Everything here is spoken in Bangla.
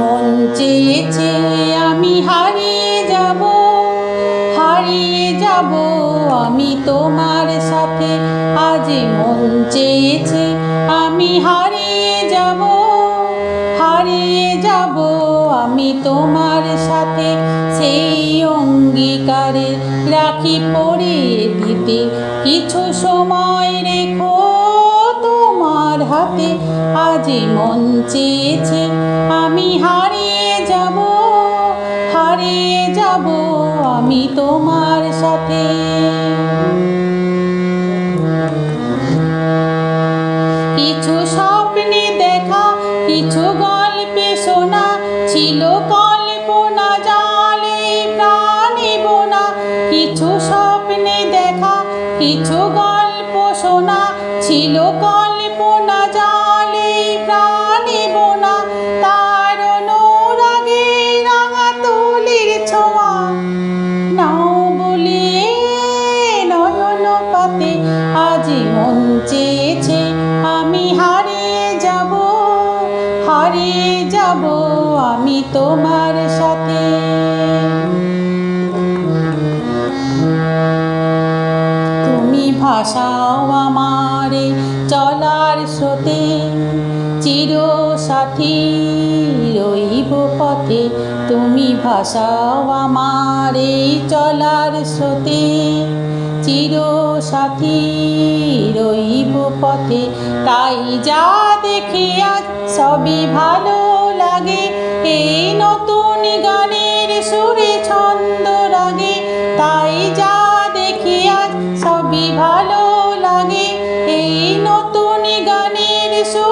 মন চেয়েছে, আমি হারিয়ে যাব হারিয়ে যাব। আমি তোমার সাথে আজ মন চেয়েছে, আমি হারিয়ে যাব হারিয়ে যাব। আমি তোমার সাথে সেই অঙ্গীকারে রাখি পড়িয়ে দিতে কিছু সময় রেখো। হাতে আজ মন চেয়েছে, আমি হারিয়ে যাব হারিয়ে যাব আমি তোমার সাথে। কিছু স্বপ্নে দেখা, কিছু গল্পে শোনা, ছিল কল্পনা জালে প্রাণে বোনা। কিছু স্বপ্নে দেখা, কিছু গল্প শোনা, ছিল কল্পনা নাও বলিয়ে নয়ন পাতে, আজ মন চেয়েছে, আমি হারিয়ে যাব হারিয়ে যাব আমি তোমার সাথে। তুমি ভাষাও আমারে চলার স্রোতে চির সাথী তুমি ভাষাও আমার এই চলার স্রোতে। চির সাথী রইব পথে। তাই যা দেখি আজ সবই ভালো লাগে। এই নতুন গানের সুরে ছন্দ রাগে। তাই যা দেখি আজ সবই ভালো লাগে। এই নতুন গানের সুরে